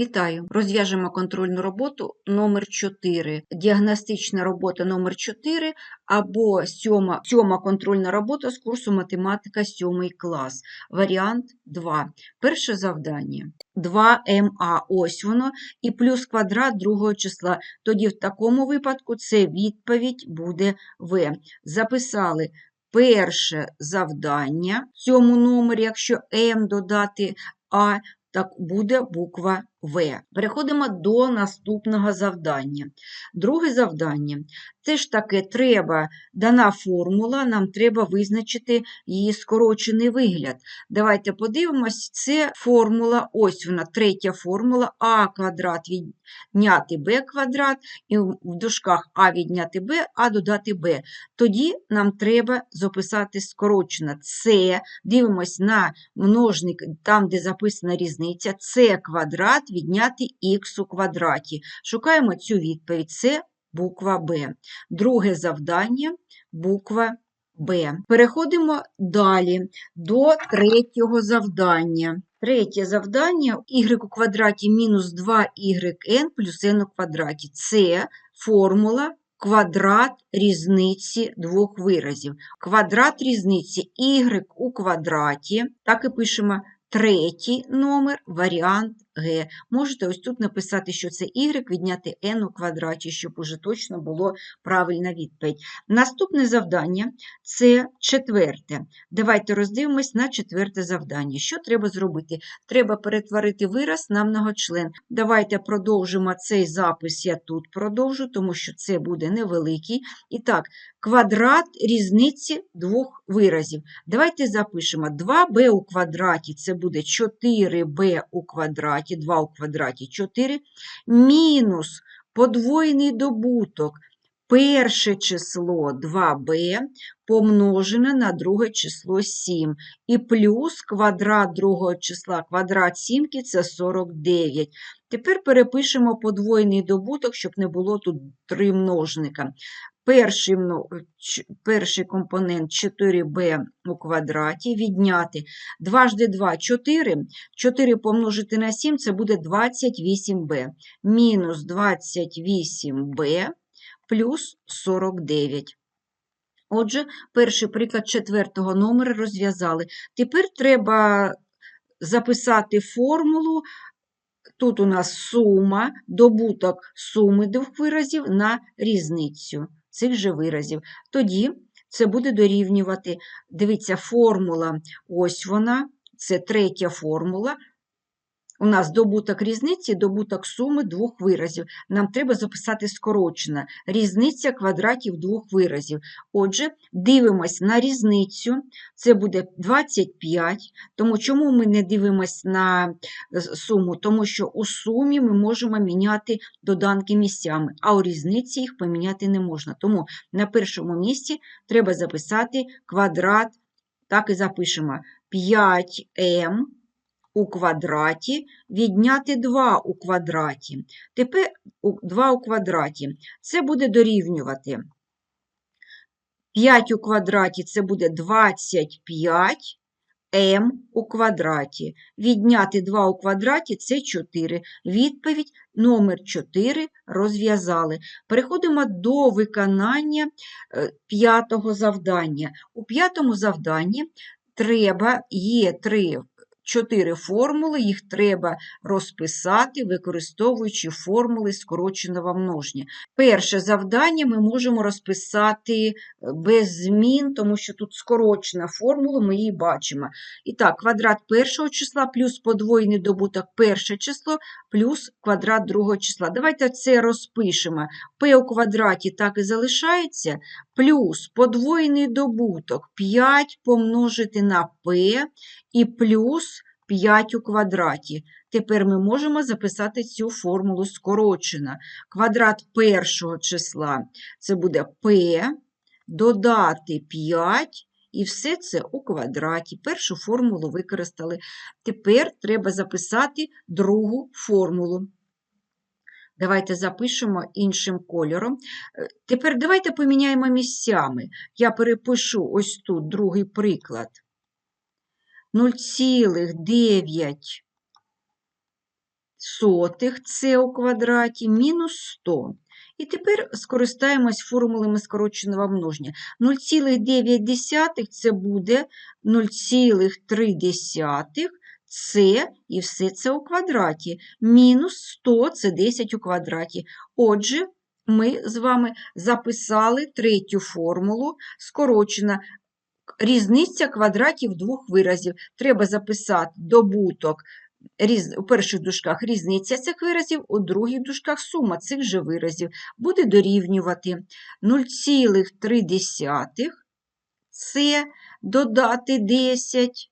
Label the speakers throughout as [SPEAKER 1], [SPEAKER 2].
[SPEAKER 1] Вітаю! Розв'яжемо контрольну роботу номер 4 Діагностична робота номер 4 або сьома, сьома контрольна робота з курсу математика 7 клас. Варіант 2. Перше завдання. 2ма, ось воно, і плюс квадрат другого числа. Тоді в такому випадку це відповідь буде В. Записали перше завдання в цьому номері, якщо М додати А, так буде буква В. Переходимо до наступного завдання. Друге завдання. Це ж таки треба, дана формула, нам треба визначити її скорочений вигляд. Давайте подивимось, це формула, ось вона, третя формула, а квадрат відняти b квадрат, і в дужках а відняти b, а додати b. Тоді нам треба записати скорочено С, дивимось на множник, там, де записана різниця, С квадрат відняти х у квадраті. Шукаємо цю відповідь. Це буква Б. Друге завдання буква Б. Переходимо далі до третього завдання. Третє завдання y у квадраті мінус 2yn плюс n у квадраті. Це формула квадрат різниці двох виразів. Квадрат різниці y у квадраті, так і пишемо третій номер, варіант Г. Можете ось тут написати, що це y відняти n у квадраті, щоб уже точно було правильна відповідь. Наступне завдання це четверте. Давайте роздивимось на четверте завдання. Що треба зробити? Треба перетворити вираз на многочлен. Давайте продовжимо цей запис, я тут продовжу, тому що це буде невеликий. І так, квадрат різниці двох виразів. Давайте запишемо 2b у квадраті, це буде 4b у квадраті, 2 у квадраті 4, мінус подвоєний добуток. Перше число 2b помножене на друге число 7. І плюс квадрат другого числа, квадрат сімки це 49. Тепер перепишемо подвоєний добуток, щоб не було тут три множника. Перший, перший компонент 4b у квадраті відняти 2 жди 2 – 4. 4 помножити на 7 це буде 28b. Мінус 28b плюс 49. Отже, перший приклад четвертого номера розв'язали. Тепер треба записати формулу. Тут у нас сума, добуток суми двох виразів на різницю цих же виразів. Тоді це буде дорівнювати, дивіться, формула, ось вона, це третя формула. У нас добуток різниці, добуток суми двох виразів. Нам треба записати скорочено. Різниця квадратів двох виразів. Отже, дивимось на різницю, це буде 25. Тому чому ми не дивимось на суму? Тому що у сумі ми можемо міняти доданки місцями, а у різниці їх поміняти не можна. Тому на першому місці треба записати квадрат, так і запишемо 5m у квадраті відняти 2 у квадраті. Тепер 2 у квадраті. Це буде дорівнювати 5 у квадраті це буде 25 м у квадраті. Відняти 2 у квадраті це 4. Відповідь номер 4 розв'язали. Переходимо до виконання е, п'ятого завдання. У п'ятому завданні треба є три чотири формули, їх треба розписати, використовуючи формули скороченого множення. Перше завдання ми можемо розписати е, без змін, тому що тут скорочена формула, ми її бачимо. І так, квадрат першого числа плюс подвоєний добуток перше число плюс квадрат другого числа. Давайте це розпишемо. P у квадраті так і залишається, плюс подвоєний добуток 5 помножити на P і плюс 5 у квадраті. Тепер ми можемо записати цю формулу скорочена. Квадрат першого числа це буде P, додати 5, і все це у квадраті. Першу формулу використали. Тепер треба записати другу формулу. Давайте запишемо іншим кольором. Е, тепер давайте поміняємо місцями. Я перепишу ось тут другий приклад. 0,9 сотих це у квадраті мінус 100. І тепер скористаємось формулами скороченого множення. 0,9 це буде 0,3 це і все це у квадраті. Мінус 100 це 10 у квадраті. Отже, ми з вами записали третю формулу, скорочена різниця квадратів двох виразів. Треба записати добуток різ... у перших дужках різниця цих виразів, у других дужках сума цих же виразів буде дорівнювати 0,3 це додати 10,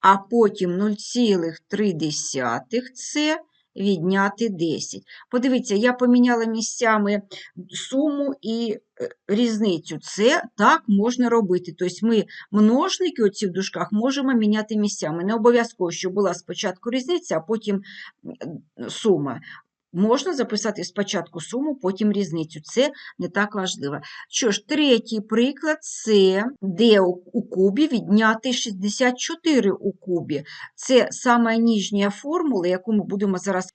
[SPEAKER 1] а потім 0,3 це відняти 10. Подивіться, я поміняла місцями суму і е, різницю. Це так можна робити. Тобто ми множники оці в дужках можемо міняти місцями. Не обов'язково, що була спочатку різниця, а потім сума. Можна записати спочатку суму, потім різницю. Це не так важливо. Що ж, третій приклад це де у кубі відняти 64 у кубі. Це сама ніжня формула, яку ми будемо зараз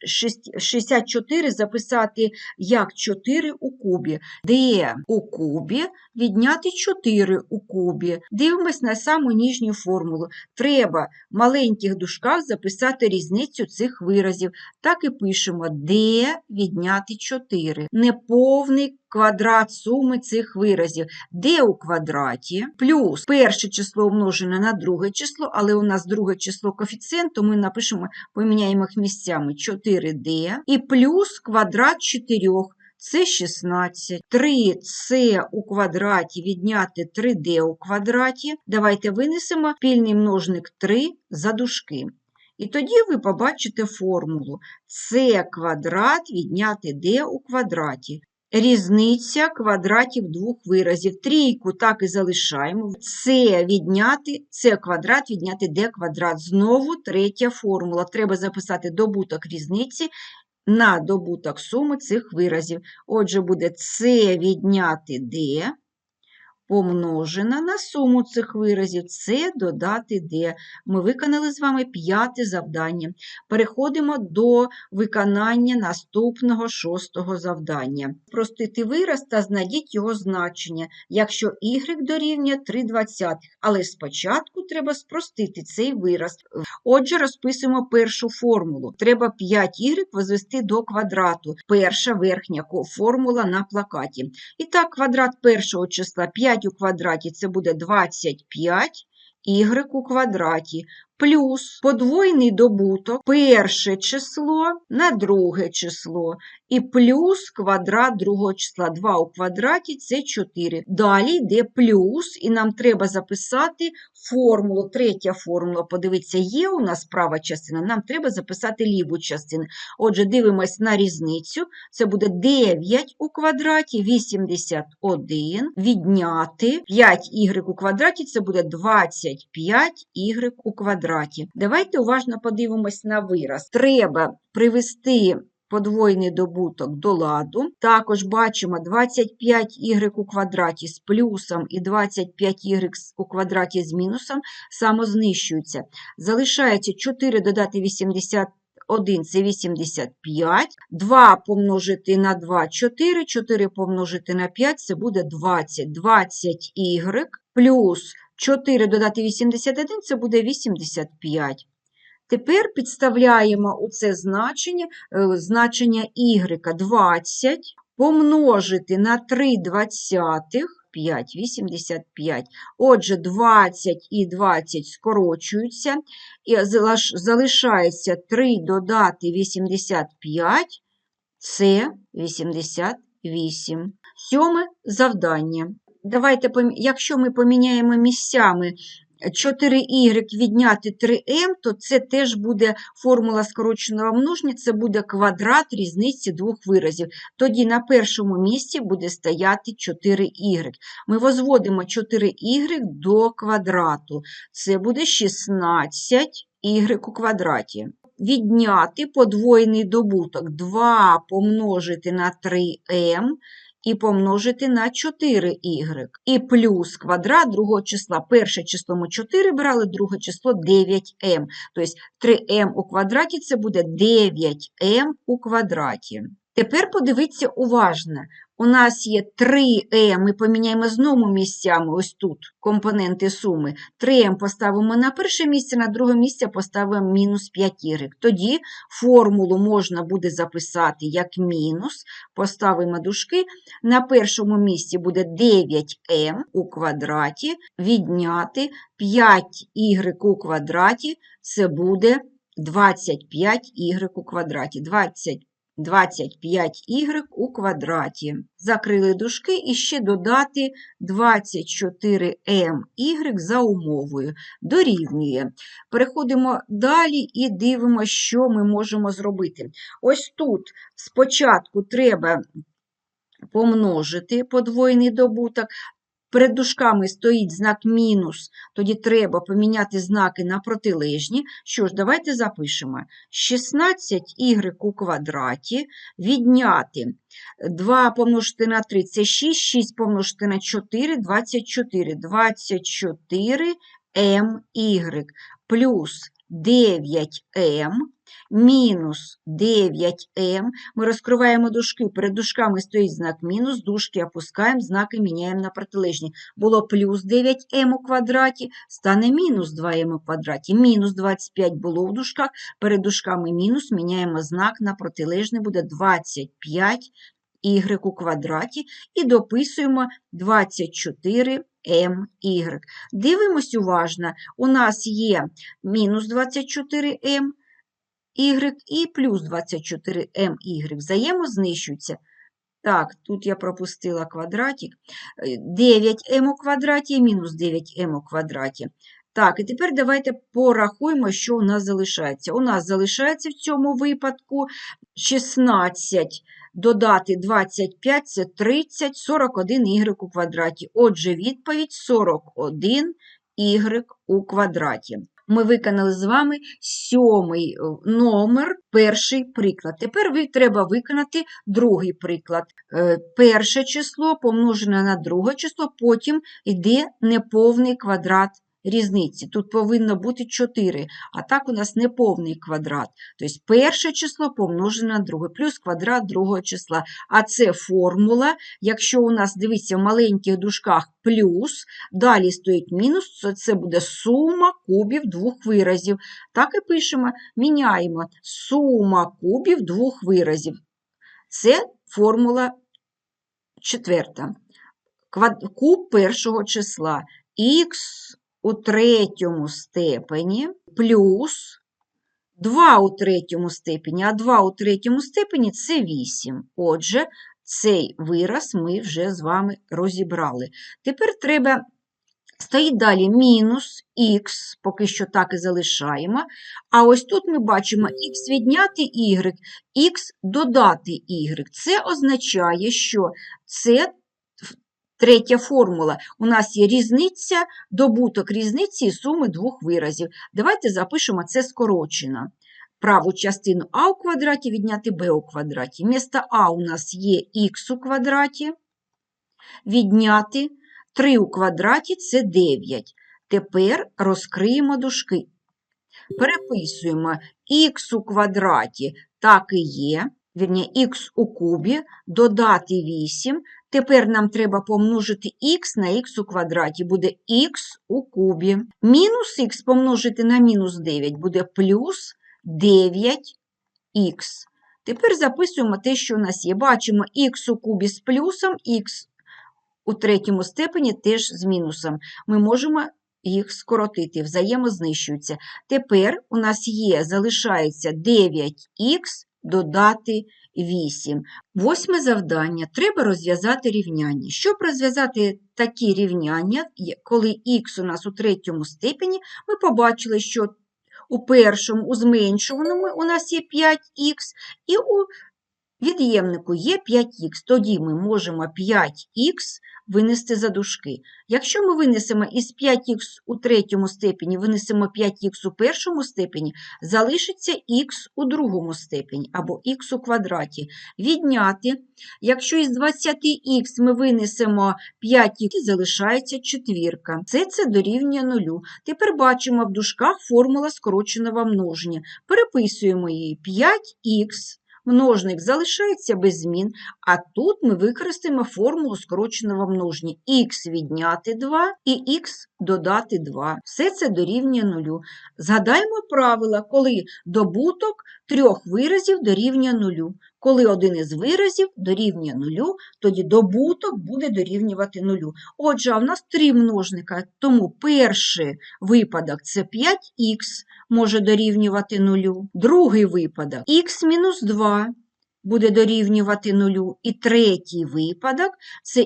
[SPEAKER 1] 64 записати як 4 у кубі. Де у кубі відняти 4 у кубі. Дивимось на саму ніжню формулу. Треба в маленьких дужках записати різницю цих виразів. Так і пишемо відняти 4. Неповний квадрат суми цих виразів. Де у квадраті плюс перше число умножене на друге число, але у нас друге число коефіцієнт, то ми напишемо, поміняємо їх місцями 4D і плюс квадрат 4. Це 16. 3c у квадраті відняти 3d у квадраті. Давайте винесемо спільний множник 3 за дужки. І тоді ви побачите формулу c квадрат відняти d у квадраті. Різниця квадратів двох виразів. Трійку так і залишаємо. Це відняти c квадрат відняти d квадрат. Знову третя формула. Треба записати добуток різниці на добуток суми цих виразів. Отже, буде c відняти d помножена на суму цих виразів. Це додати d. Ми виконали з вами п'яте завдання. Переходимо до виконання наступного шостого завдання. Спростити вираз та знайдіть його значення, якщо y дорівнює 3 двадцятих. Але спочатку треба спростити цей вираз. Отже, розписуємо першу формулу. Треба 5y возвести до квадрату. Перша верхня формула на плакаті. І так, квадрат першого числа 5 у квадраті це буде 25 y у квадраті плюс подвоєний добуток перше число на друге число і плюс квадрат другого числа 2 у квадраті це 4. Далі йде плюс, і нам треба записати формулу, третя формула, подивіться, є у нас права частина, нам треба записати ліву частину. Отже, дивимось на різницю, це буде 9 у квадраті, 81, відняти 5y у квадраті, це буде 25y у квадраті. Давайте уважно подивимось на вираз. Треба привести подвоєний добуток до ладу. Також бачимо 25y у квадраті з плюсом і 25y у квадраті з мінусом самознищуються. Залишається 4 додати 80 1 – це 85, 2 помножити на 2 – 4, 4 помножити на 5 – це буде 20. 20y плюс 4 додати 81 – це буде 85. Тепер підставляємо у це значення, е, значення y 20 помножити на 3 двадцятих, 5, 85. Отже, 20 і 20 скорочуються, і залишається 3 додати 85, це 88. Сьоме завдання. Давайте, якщо ми поміняємо місцями 4y відняти 3m, то це теж буде формула скороченого множення, це буде квадрат різниці двох виразів. Тоді на першому місці буде стояти 4y. Ми возводимо 4y до квадрату. Це буде 16y у квадраті. Відняти подвоєний добуток 2 помножити на 3m і помножити на 4y. І плюс квадрат другого числа. Перше число ми 4 брали, друге число 9m. Тобто 3m у квадраті це буде 9m у квадраті. Тепер подивіться уважно. У нас є 3m, ми поміняємо знову місцями, ось тут компоненти суми. 3m поставимо на перше місце, на друге місце поставимо мінус 5y. Тоді формулу можна буде записати як мінус, поставимо дужки. На першому місці буде 9m у квадраті, відняти 5y у квадраті, це буде 25y у квадраті. 20 25y у квадраті. Закрили дужки і ще додати 24my за умовою. Дорівнює. Переходимо далі і дивимося, що ми можемо зробити. Ось тут спочатку треба помножити подвоєний добуток. Перед дужками стоїть знак мінус, тоді треба поміняти знаки на протилежні. Що ж, давайте запишемо. 16y у квадраті відняти 2 помножити на 3 це 6, 6 помножити на 4 – 24. 24 my плюс 9m мінус 9m. Ми розкриваємо дужки, перед дужками стоїть знак мінус, дужки опускаємо, знаки міняємо на протилежні. Було плюс 9m у квадраті, стане мінус 2m у квадраті. Мінус 25 було в дужках, перед дужками мінус, міняємо знак на протилежний, буде 25 y у квадраті і дописуємо 24 my. Дивимось уважно, у нас є мінус 24m, y плюс 24my взаємознищуються. Так, тут я пропустила квадратик. 9m у квадраті мінус 9m у квадраті. Так, і тепер давайте порахуємо, що у нас залишається. У нас залишається в цьому випадку 16 додати 25 – це 30, 41 y у квадраті. Отже, відповідь 41 y у квадраті. Ми виконали з вами сьомий е, номер, перший приклад. Тепер ви треба виконати другий приклад. Е, Перше число помножене на друге число, потім йде неповний квадрат різниці. Тут повинно бути 4, а так у нас неповний квадрат. Тобто перше число помножене на друге, плюс квадрат другого числа. А це формула. Якщо у нас, дивіться, в маленьких дужках плюс, далі стоїть мінус, то це буде сума кубів двох виразів. Так і пишемо, міняємо сума кубів двох виразів. Це формула четверта. Куб першого числа х у третьому степені плюс 2 у третьому степені, а 2 у третьому степені це 8. Отже, цей вираз ми вже з вами розібрали. Тепер треба, стоїть далі мінус х, поки що так і залишаємо. А ось тут ми бачимо х відняти y, х додати y. Це означає, що це Третя формула. У нас є різниця, добуток різниці і суми двох виразів. Давайте запишемо це скорочено. Праву частину а у квадраті відняти b у квадраті. Вмісто а у нас є х у квадраті. Відняти 3 у квадраті це 9. Тепер розкриємо дужки. Переписуємо х у квадраті так і є. Вірні, х у кубі, додати 8, Тепер нам треба помножити х на х у квадраті, буде х у кубі. Мінус х помножити на мінус 9 буде плюс 9х. Тепер записуємо те, що у нас є. Бачимо х у кубі з плюсом, х у третьому степені теж з мінусом. Ми можемо їх скоротити, взаємознищуються. Тепер у нас є, залишається 9х додати 8. Восьме завдання. Треба розв'язати рівняння. Щоб розв'язати такі рівняння, коли х у нас у третьому степені, ми побачили, що у першому, у зменшуваному у нас є 5х, і у від'ємнику є 5х, тоді ми можемо 5х винести за дужки. Якщо ми винесемо із 5х у третьому степені, винесемо 5х у першому степені, залишиться х у другому степені або х у квадраті. Відняти, якщо із 20х ми винесемо 5х, залишається четвірка. Це це дорівнює нулю. Тепер бачимо в дужках формула скороченого множення. Переписуємо її 5х. Множник залишається без змін, а тут ми використаємо формулу скороченого множення. х відняти 2 і х додати 2. Все це дорівнює нулю. Згадаємо правила, коли добуток трьох виразів дорівнює нулю. Коли один із виразів дорівнює нулю, тоді добуток буде дорівнювати нулю. Отже, а в нас три множника, тому перший випадок це 5х може дорівнювати нулю. Другий випадок х мінус 2 буде дорівнювати нулю. І третій випадок це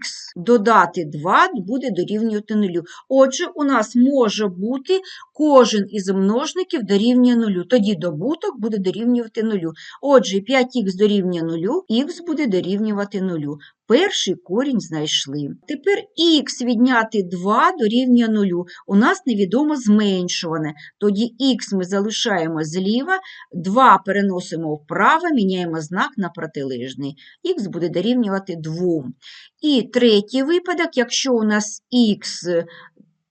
[SPEAKER 1] х додати 2 буде дорівнювати нулю. Отже, у нас може бути кожен із множників дорівнює нулю. Тоді добуток буде дорівнювати нулю. Отже, 5х дорівнює нулю, х буде дорівнювати нулю. Перший корінь знайшли. Тепер х відняти 2 дорівнює нулю. У нас невідомо зменшуване. Тоді х ми залишаємо зліва, 2 переносимо вправо, міняємо знак на протилежний. х буде дорівнювати 2. І третій випадок, якщо у нас х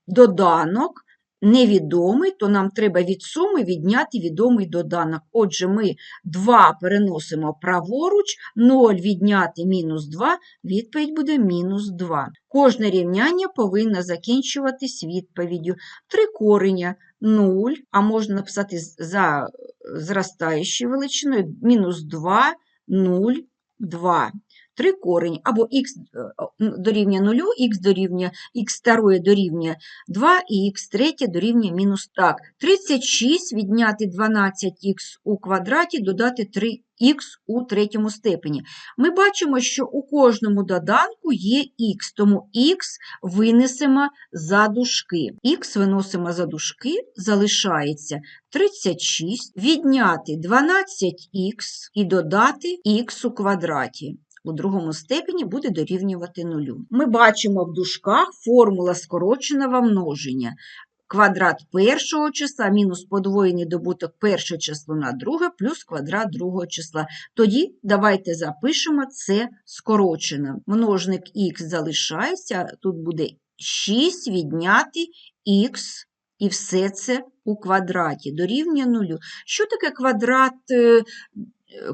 [SPEAKER 1] доданок, невідомий, то нам треба від суми відняти відомий доданок. Отже, ми 2 переносимо праворуч, 0 відняти мінус 2, відповідь буде мінус 2. Кожне рівняння повинно закінчуватись відповіддю. Три кореня 0, а можна написати за зростаючою величиною, мінус 2, 0, 2. Три корені, або х дорівнює 0, х дорівнює, х второе дорівнює 2 і х третє дорівнює мінус. Так, 36 відняти 12х у квадраті, додати 3х у третьому степені. Ми бачимо, що у кожному доданку є х, тому х винесемо за дужки. х виносимо за дужки, залишається 36, відняти 12х і додати х у квадраті у другому степені буде дорівнювати нулю. Ми бачимо в дужках формула скороченого множення. Квадрат першого числа мінус подвоєний добуток перше число на друге плюс квадрат другого числа. Тоді давайте запишемо це скорочено. Множник х залишається, тут буде 6 відняти х, і все це у квадраті дорівнює нулю. Що таке квадрат е,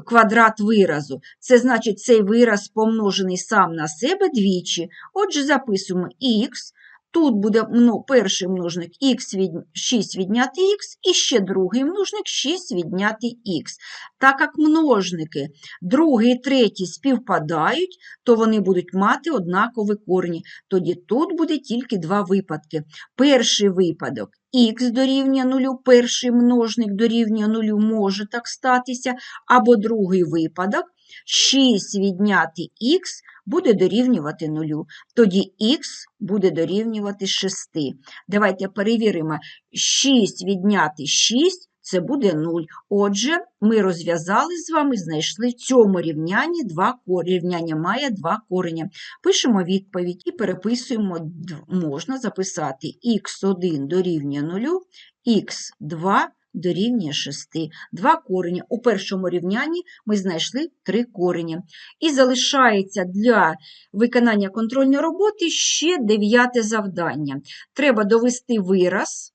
[SPEAKER 1] квадрат виразу. Це значить цей вираз помножений сам на себе двічі. Отже, записуємо х. Тут буде ну, перший множник х від 6 відняти х, і ще другий множник 6 відняти х. Так як множники другий і третій співпадають, то вони будуть мати однакові корені. Тоді тут буде тільки два випадки. Перший випадок х дорівнює нулю, перший множник дорівнює нулю може так статися, або другий випадок 6 відняти х буде дорівнювати нулю. Тоді х буде дорівнювати 6. Давайте перевіримо, 6 відняти 6 це буде 0. Отже, ми розв'язали з вами, знайшли в цьому рівнянні два рівняння має два кореня. Пишемо відповідь і переписуємо, можна записати х1 дорівнює 0, х2 дорівнює 6. Два корені. У першому рівнянні ми знайшли три корені. І залишається для виконання контрольної роботи ще дев'яте завдання. Треба довести вираз,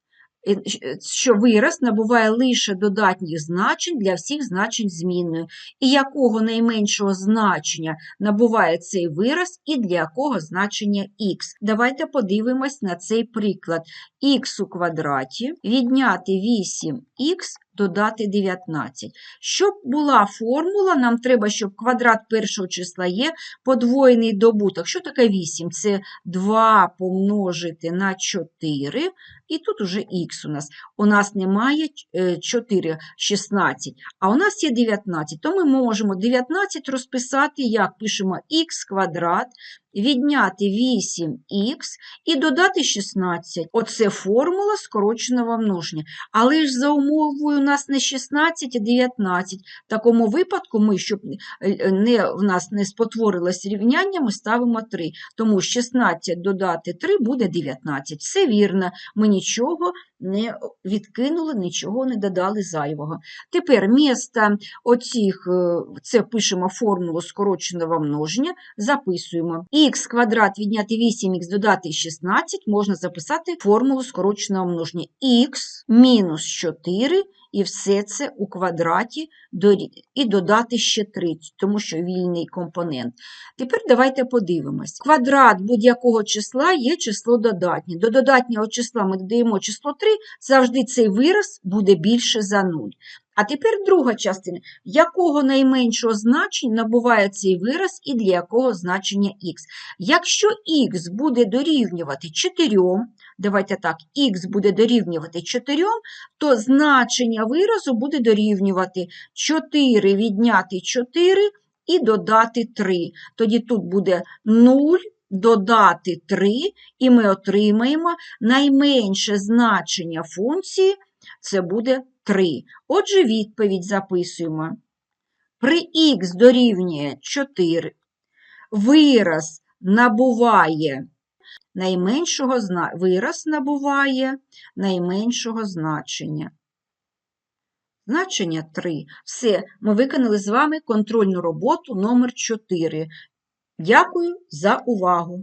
[SPEAKER 1] що вираз набуває лише додатніх значень для всіх значень змінної, і якого найменшого значення набуває цей вираз, і для якого значення х. Давайте подивимось на цей приклад. х у квадраті відняти 8х додати 19. Щоб була формула, нам треба, щоб квадрат першого числа є подвоєний добуток. Що таке 8? Це 2 помножити на 4 І тут уже х у нас. У нас немає е, 4, 16, а у нас є 19. То ми можемо 19 розписати, як пишемо х квадрат, відняти 8х і додати 16. Оце формула скороченого множення. Але ж за умовою у нас не 16, а 19. В такому випадку ми, щоб е, не, в нас не спотворилось рівняння, ми ставимо 3. Тому 16 додати 3 буде 19. Все вірно, ми нічого не відкинули, нічого не додали зайвого. Тепер місто оцих, е, це пишемо формулу скороченого множення, записуємо. Х квадрат відняти 8х додати 16 можна записати формулу скороченого множення. х мінус 4 і все це у квадраті і додати ще 3, тому що вільний компонент. Тепер давайте подивимось. Квадрат будь-якого числа є число додатнє. До додатнього числа ми додаємо число 3, завжди цей вираз буде більше за 0. А тепер друга частина. Якого найменшого значення набуває цей вираз і для якого значення х? Якщо х буде дорівнювати 4, давайте так, х буде дорівнювати 4, то значення виразу буде дорівнювати 4 відняти 4 і додати 3. Тоді тут буде 0 додати 3, і ми отримаємо найменше значення функції, це буде 3. Отже, відповідь записуємо. При х дорівнює 4 вираз набуває найменшого вираз набуває найменшого значення. Значення 3. Все, ми виконали з вами контрольну роботу номер 4. Дякую за увагу!